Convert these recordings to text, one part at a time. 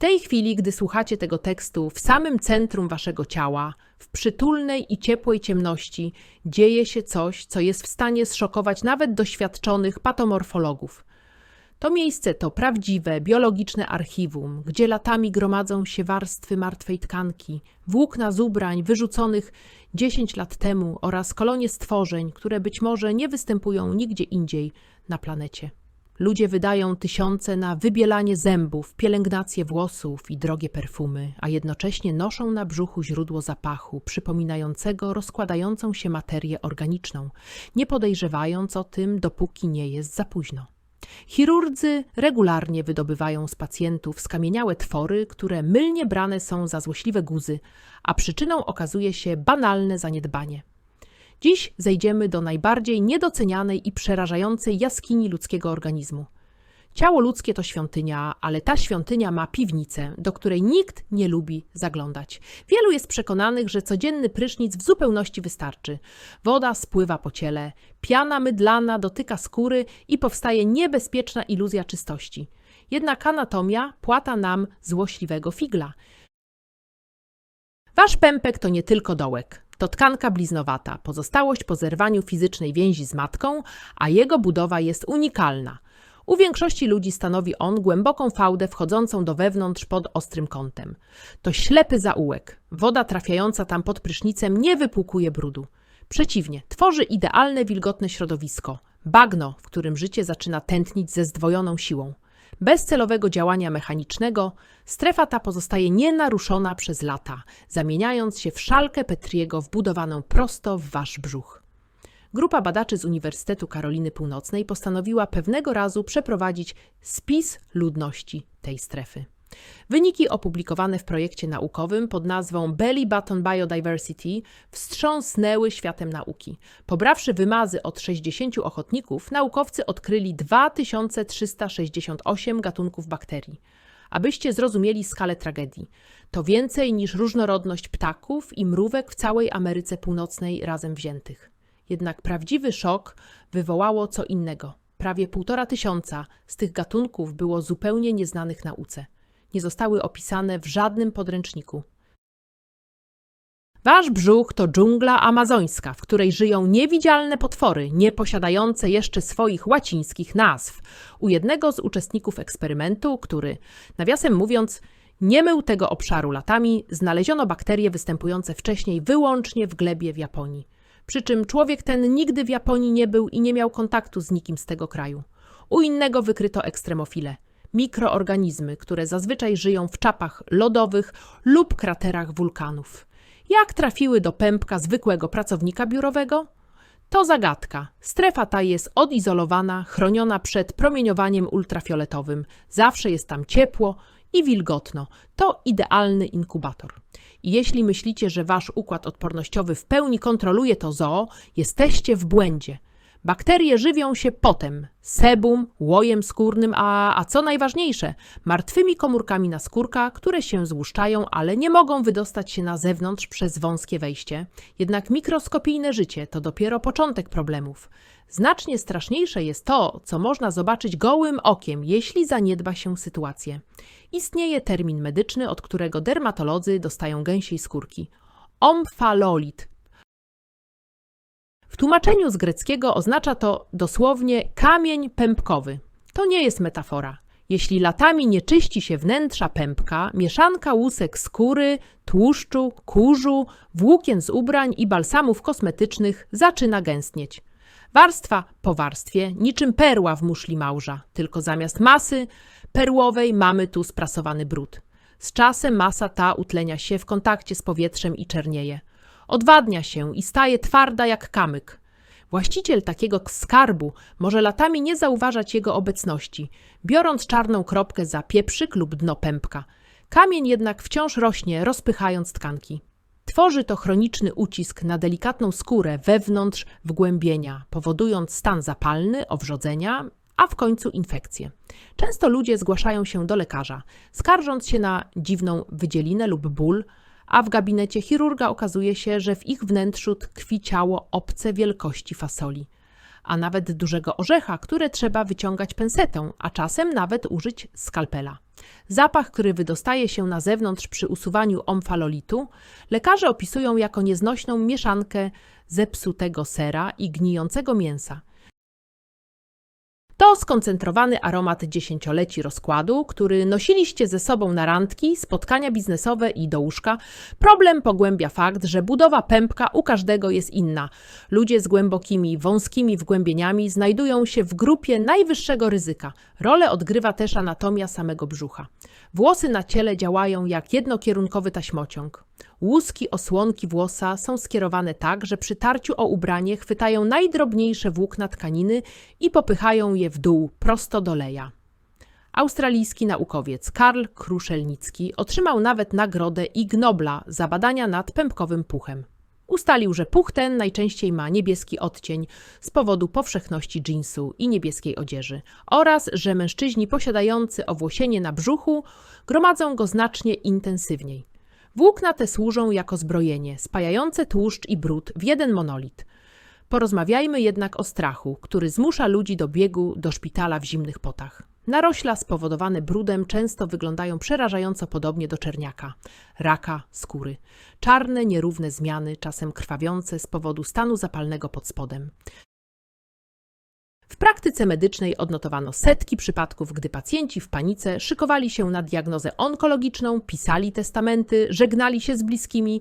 tej chwili, gdy słuchacie tego tekstu, w samym centrum waszego ciała, w przytulnej i ciepłej ciemności, dzieje się coś, co jest w stanie zszokować nawet doświadczonych patomorfologów. To miejsce to prawdziwe, biologiczne archiwum, gdzie latami gromadzą się warstwy martwej tkanki, włókna z ubrań wyrzuconych 10 lat temu oraz kolonie stworzeń, które być może nie występują nigdzie indziej na planecie. Ludzie wydają tysiące na wybielanie zębów, pielęgnację włosów i drogie perfumy, a jednocześnie noszą na brzuchu źródło zapachu, przypominającego rozkładającą się materię organiczną, nie podejrzewając o tym, dopóki nie jest za późno. Chirurdzy regularnie wydobywają z pacjentów skamieniałe twory, które mylnie brane są za złośliwe guzy, a przyczyną okazuje się banalne zaniedbanie. Dziś zejdziemy do najbardziej niedocenianej i przerażającej jaskini ludzkiego organizmu. Ciało ludzkie to świątynia, ale ta świątynia ma piwnicę, do której nikt nie lubi zaglądać. Wielu jest przekonanych, że codzienny prysznic w zupełności wystarczy. Woda spływa po ciele, piana mydlana dotyka skóry i powstaje niebezpieczna iluzja czystości. Jednak anatomia płata nam złośliwego figla. Wasz pępek to nie tylko dołek. To tkanka bliznowata, pozostałość po zerwaniu fizycznej więzi z matką, a jego budowa jest unikalna. U większości ludzi stanowi on głęboką fałdę wchodzącą do wewnątrz pod ostrym kątem. To ślepy zaułek. Woda trafiająca tam pod prysznicem nie wypłukuje brudu. Przeciwnie, tworzy idealne wilgotne środowisko. Bagno, w którym życie zaczyna tętnić ze zdwojoną siłą. Bez celowego działania mechanicznego strefa ta pozostaje nienaruszona przez lata, zamieniając się w szalkę Petriego wbudowaną prosto w wasz brzuch. Grupa badaczy z Uniwersytetu Karoliny Północnej postanowiła pewnego razu przeprowadzić spis ludności tej strefy. Wyniki opublikowane w projekcie naukowym pod nazwą Belly Button Biodiversity wstrząsnęły światem nauki. Pobrawszy wymazy od 60 ochotników, naukowcy odkryli 2368 gatunków bakterii. Abyście zrozumieli skalę tragedii, to więcej niż różnorodność ptaków i mrówek w całej Ameryce Północnej razem wziętych. Jednak prawdziwy szok wywołało co innego. Prawie półtora tysiąca z tych gatunków było zupełnie nieznanych nauce. Nie zostały opisane w żadnym podręczniku. Wasz brzuch to dżungla amazońska, w której żyją niewidzialne potwory, nie posiadające jeszcze swoich łacińskich nazw. U jednego z uczestników eksperymentu, który, nawiasem mówiąc, nie mył tego obszaru latami, znaleziono bakterie występujące wcześniej wyłącznie w glebie w Japonii. Przy czym człowiek ten nigdy w Japonii nie był i nie miał kontaktu z nikim z tego kraju. U innego wykryto ekstremofile mikroorganizmy, które zazwyczaj żyją w czapach lodowych lub kraterach wulkanów. Jak trafiły do pępka zwykłego pracownika biurowego? To zagadka. Strefa ta jest odizolowana, chroniona przed promieniowaniem ultrafioletowym. Zawsze jest tam ciepło i wilgotno. To idealny inkubator. I jeśli myślicie, że wasz układ odpornościowy w pełni kontroluje to zoo, jesteście w błędzie. Bakterie żywią się potem, sebum, łojem skórnym, a, a co najważniejsze, martwymi komórkami naskórka, które się złuszczają, ale nie mogą wydostać się na zewnątrz przez wąskie wejście. Jednak mikroskopijne życie to dopiero początek problemów. Znacznie straszniejsze jest to, co można zobaczyć gołym okiem, jeśli zaniedba się sytuację. Istnieje termin medyczny, od którego dermatolodzy dostają gęsiej skórki. Omfalolit, tłumaczeniu z greckiego oznacza to dosłownie kamień pępkowy. To nie jest metafora. Jeśli latami nie czyści się wnętrza pępka, mieszanka łusek skóry, tłuszczu, kurzu, włókien z ubrań i balsamów kosmetycznych zaczyna gęstnieć. Warstwa po warstwie, niczym perła w muszli małża, tylko zamiast masy perłowej mamy tu sprasowany brud. Z czasem masa ta utlenia się w kontakcie z powietrzem i czernieje odwadnia się i staje twarda jak kamyk. Właściciel takiego skarbu może latami nie zauważać jego obecności, biorąc czarną kropkę za pieprzyk lub dno pępka. Kamień jednak wciąż rośnie, rozpychając tkanki. Tworzy to chroniczny ucisk na delikatną skórę wewnątrz wgłębienia, powodując stan zapalny, owrzodzenia, a w końcu infekcję. Często ludzie zgłaszają się do lekarza, skarżąc się na dziwną wydzielinę lub ból, a w gabinecie chirurga okazuje się, że w ich wnętrzu tkwi ciało obce wielkości fasoli. a nawet dużego orzecha, które trzeba wyciągać pensetą, a czasem nawet użyć skalpela. Zapach, który wydostaje się na zewnątrz przy usuwaniu omfalolitu, lekarze opisują jako nieznośną mieszankę zepsutego sera i gnijącego mięsa. To skoncentrowany aromat dziesięcioleci rozkładu, który nosiliście ze sobą na randki, spotkania biznesowe i do łóżka. Problem pogłębia fakt, że budowa pępka u każdego jest inna. Ludzie z głębokimi, wąskimi wgłębieniami znajdują się w grupie najwyższego ryzyka. Rolę odgrywa też anatomia samego brzucha. Włosy na ciele działają jak jednokierunkowy taśmociąg. Łuski osłonki włosa są skierowane tak, że przy tarciu o ubranie chwytają najdrobniejsze włókna tkaniny i popychają je w dół, prosto do leja. Australijski naukowiec Karl Kruszelnicki otrzymał nawet nagrodę Ig Nobla za badania nad pępkowym puchem. Ustalił, że puch ten najczęściej ma niebieski odcień z powodu powszechności dżinsu i niebieskiej odzieży oraz, że mężczyźni posiadający owłosienie na brzuchu gromadzą go znacznie intensywniej. Włókna te służą jako zbrojenie, spajające tłuszcz i brud w jeden monolit. Porozmawiajmy jednak o strachu, który zmusza ludzi do biegu do szpitala w zimnych potach. Narośla spowodowane brudem często wyglądają przerażająco podobnie do czerniaka, raka skóry. Czarne, nierówne zmiany, czasem krwawiące z powodu stanu zapalnego pod spodem. W praktyce medycznej odnotowano setki przypadków, gdy pacjenci w panice szykowali się na diagnozę onkologiczną, pisali testamenty, żegnali się z bliskimi,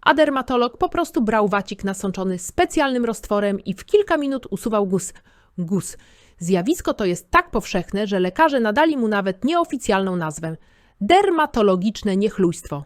a dermatolog po prostu brał wacik nasączony specjalnym roztworem i w kilka minut usuwał gus. Gus. Zjawisko to jest tak powszechne, że lekarze nadali mu nawet nieoficjalną nazwę dermatologiczne niechlujstwo.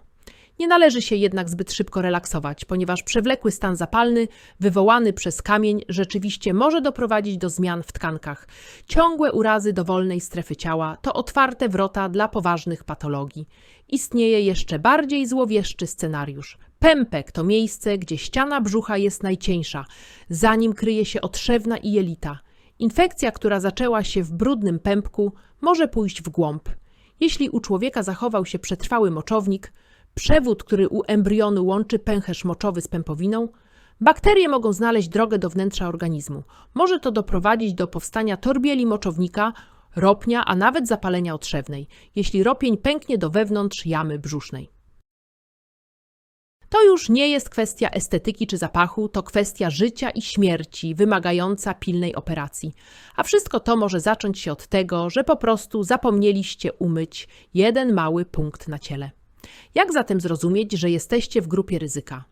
Nie należy się jednak zbyt szybko relaksować, ponieważ przewlekły stan zapalny wywołany przez kamień rzeczywiście może doprowadzić do zmian w tkankach. Ciągłe urazy dowolnej strefy ciała to otwarte wrota dla poważnych patologii. Istnieje jeszcze bardziej złowieszczy scenariusz. Pępek to miejsce, gdzie ściana brzucha jest najcieńsza, zanim kryje się otrzewna i jelita. Infekcja, która zaczęła się w brudnym pępku, może pójść w głąb. Jeśli u człowieka zachował się przetrwały moczownik, przewód, który u embrionu łączy pęcherz moczowy z pępowiną, bakterie mogą znaleźć drogę do wnętrza organizmu. Może to doprowadzić do powstania torbieli moczownika, ropnia, a nawet zapalenia otrzewnej, jeśli ropień pęknie do wewnątrz jamy brzusznej. To już nie jest kwestia estetyki czy zapachu, to kwestia życia i śmierci, wymagająca pilnej operacji. A wszystko to może zacząć się od tego, że po prostu zapomnieliście umyć jeden mały punkt na ciele. Jak zatem zrozumieć, że jesteście w grupie ryzyka?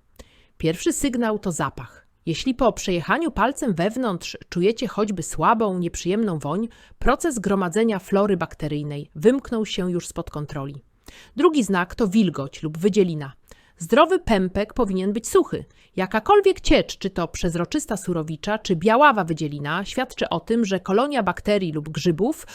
Pierwszy sygnał to zapach. Jeśli po przejechaniu palcem wewnątrz czujecie choćby słabą, nieprzyjemną woń, proces gromadzenia flory bakteryjnej wymknął się już spod kontroli. Drugi znak to wilgoć lub wydzielina. Zdrowy pępek powinien być suchy. Jakakolwiek ciecz, czy to przezroczysta surowicza, czy biaława wydzielina, świadczy o tym, że kolonia bakterii lub grzybów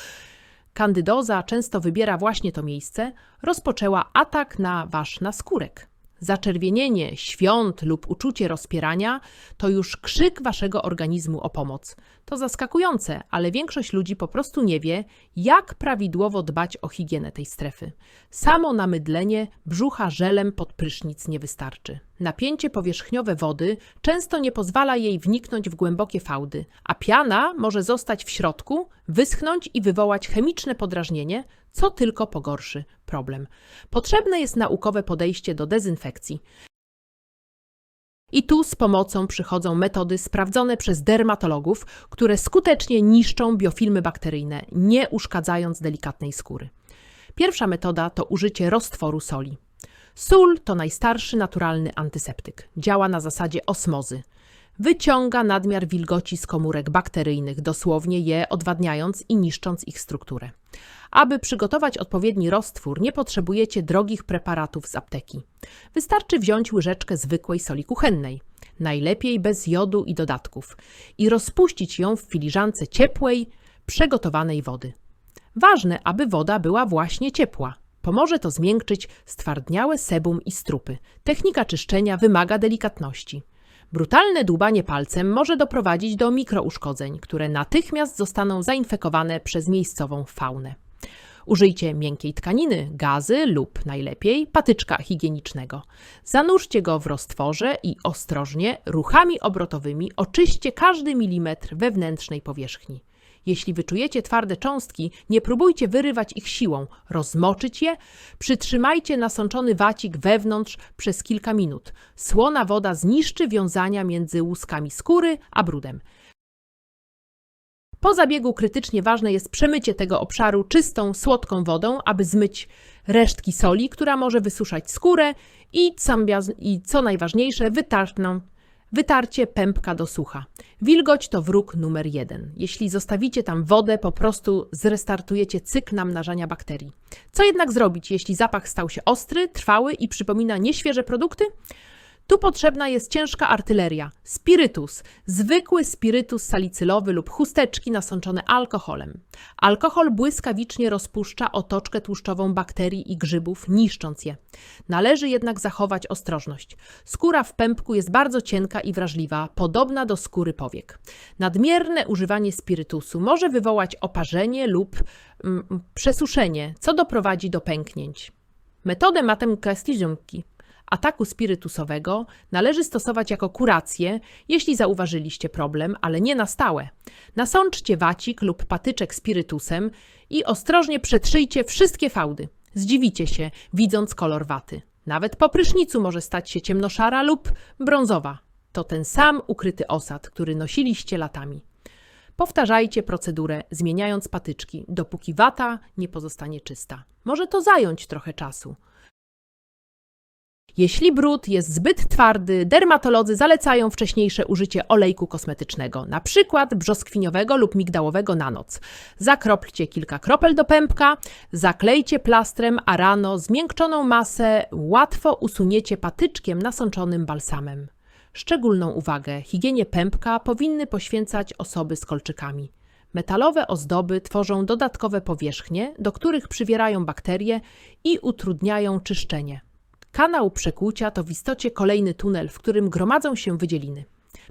kandydoza często wybiera właśnie to miejsce, rozpoczęła atak na wasz naskórek. Zaczerwienienie, świąt lub uczucie rozpierania to już krzyk waszego organizmu o pomoc. To zaskakujące, ale większość ludzi po prostu nie wie, jak prawidłowo dbać o higienę tej strefy. Samo namydlenie brzucha żelem pod prysznic nie wystarczy. Napięcie powierzchniowe wody często nie pozwala jej wniknąć w głębokie fałdy, a piana może zostać w środku, wyschnąć i wywołać chemiczne podrażnienie, co tylko pogorszy problem. Potrzebne jest naukowe podejście do dezynfekcji. I tu z pomocą przychodzą metody sprawdzone przez dermatologów, które skutecznie niszczą biofilmy bakteryjne, nie uszkadzając delikatnej skóry. Pierwsza metoda to użycie roztworu soli. Sól to najstarszy naturalny antyseptyk. Działa na zasadzie osmozy. Wyciąga nadmiar wilgoci z komórek bakteryjnych, dosłownie je odwadniając i niszcząc ich strukturę. Aby przygotować odpowiedni roztwór, nie potrzebujecie drogich preparatów z apteki. Wystarczy wziąć łyżeczkę zwykłej soli kuchennej, najlepiej bez jodu i dodatków, i rozpuścić ją w filiżance ciepłej, przygotowanej wody. Ważne, aby woda była właśnie ciepła. Pomoże to zmiękczyć stwardniałe sebum i strupy. Technika czyszczenia wymaga delikatności. Brutalne dłubanie palcem może doprowadzić do mikrouszkodzeń, które natychmiast zostaną zainfekowane przez miejscową faunę. Użyjcie miękkiej tkaniny, gazy lub najlepiej patyczka higienicznego. Zanurzcie go w roztworze i ostrożnie, ruchami obrotowymi oczyście każdy milimetr wewnętrznej powierzchni. Jeśli wyczujecie twarde cząstki, nie próbujcie wyrywać ich siłą, rozmoczyć je, przytrzymajcie nasączony wacik wewnątrz przez kilka minut. Słona woda zniszczy wiązania między łuskami skóry a brudem. Po zabiegu krytycznie ważne jest przemycie tego obszaru czystą, słodką wodą, aby zmyć resztki soli, która może wysuszać skórę i, co najważniejsze, wytarną Wytarcie pępka do sucha. Wilgoć to wróg numer jeden. Jeśli zostawicie tam wodę, po prostu zrestartujecie cykl namnażania bakterii. Co jednak zrobić, jeśli zapach stał się ostry, trwały i przypomina nieświeże produkty? Tu potrzebna jest ciężka artyleria, spirytus, zwykły spirytus salicylowy lub chusteczki nasączone alkoholem. Alkohol błyskawicznie rozpuszcza otoczkę tłuszczową bakterii i grzybów, niszcząc je. Należy jednak zachować ostrożność. Skóra w pępku jest bardzo cienka i wrażliwa, podobna do skóry powiek. Nadmierne używanie spirytusu może wywołać oparzenie lub mm, przesuszenie, co doprowadzi do pęknięć. Metodę matem castiljonki ataku spirytusowego należy stosować jako kurację, jeśli zauważyliście problem, ale nie na stałe. Nasączcie wacik lub patyczek spirytusem i ostrożnie przetrzyjcie wszystkie fałdy. Zdziwicie się, widząc kolor waty. Nawet po prysznicu może stać się ciemnoszara lub brązowa. To ten sam ukryty osad, który nosiliście latami. Powtarzajcie procedurę, zmieniając patyczki, dopóki wata nie pozostanie czysta. Może to zająć trochę czasu. Jeśli brud jest zbyt twardy, dermatolodzy zalecają wcześniejsze użycie olejku kosmetycznego, na przykład brzoskwiniowego lub migdałowego na noc. Zakroplcie kilka kropel do pępka, zaklejcie plastrem, a rano zmiękczoną masę łatwo usuniecie patyczkiem nasączonym balsamem. Szczególną uwagę higienie pępka powinny poświęcać osoby z kolczykami. Metalowe ozdoby tworzą dodatkowe powierzchnie, do których przywierają bakterie i utrudniają czyszczenie. Kanał przekłucia to w istocie kolejny tunel, w którym gromadzą się wydzieliny.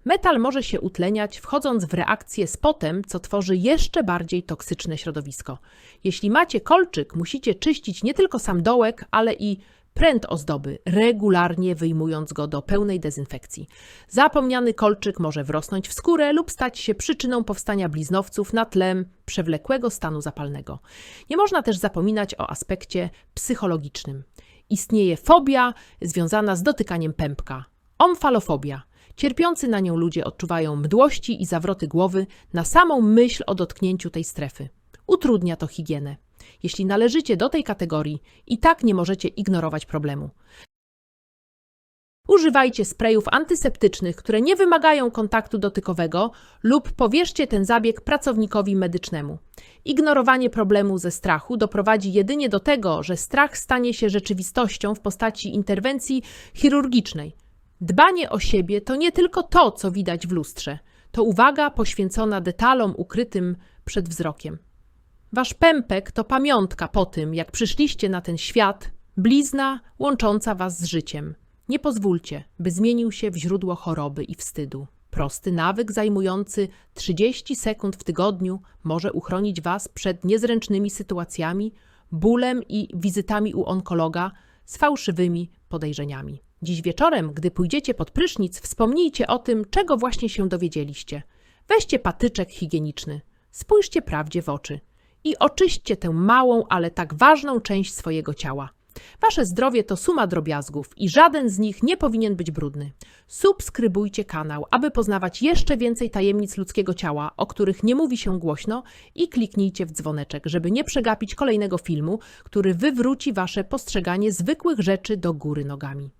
Metal może się utleniać, wchodząc w reakcję z potem, co tworzy jeszcze bardziej toksyczne środowisko. Jeśli macie kolczyk, musicie czyścić nie tylko sam dołek, ale i pręt ozdoby, regularnie wyjmując go do pełnej dezynfekcji. Zapomniany kolczyk może wrosnąć w skórę lub stać się przyczyną powstania bliznowców na tle przewlekłego stanu zapalnego. Nie można też zapominać o aspekcie psychologicznym. Istnieje fobia związana z dotykaniem pępka. Omfalofobia. Cierpiący na nią ludzie odczuwają mdłości i zawroty głowy na samą myśl o dotknięciu tej strefy. Utrudnia to higienę. Jeśli należycie do tej kategorii, i tak nie możecie ignorować problemu. Używajcie sprayów antyseptycznych, które nie wymagają kontaktu dotykowego lub powierzcie ten zabieg pracownikowi medycznemu. Ignorowanie problemu ze strachu doprowadzi jedynie do tego, że strach stanie się rzeczywistością w postaci interwencji chirurgicznej. Dbanie o siebie to nie tylko to, co widać w lustrze. To uwaga poświęcona detalom ukrytym przed wzrokiem. Wasz pępek to pamiątka po tym, jak przyszliście na ten świat, blizna łącząca was z życiem. Nie pozwólcie, by zmienił się w źródło choroby i wstydu. Prosty nawyk zajmujący 30 sekund w tygodniu może uchronić Was przed niezręcznymi sytuacjami, bólem i wizytami u onkologa z fałszywymi podejrzeniami. Dziś wieczorem, gdy pójdziecie pod prysznic, wspomnijcie o tym, czego właśnie się dowiedzieliście. Weźcie patyczek higieniczny, spójrzcie prawdzie w oczy i oczyśćcie tę małą, ale tak ważną część swojego ciała. Wasze zdrowie to suma drobiazgów i żaden z nich nie powinien być brudny. Subskrybujcie kanał, aby poznawać jeszcze więcej tajemnic ludzkiego ciała, o których nie mówi się głośno i kliknijcie w dzwoneczek, żeby nie przegapić kolejnego filmu, który wywróci wasze postrzeganie zwykłych rzeczy do góry nogami.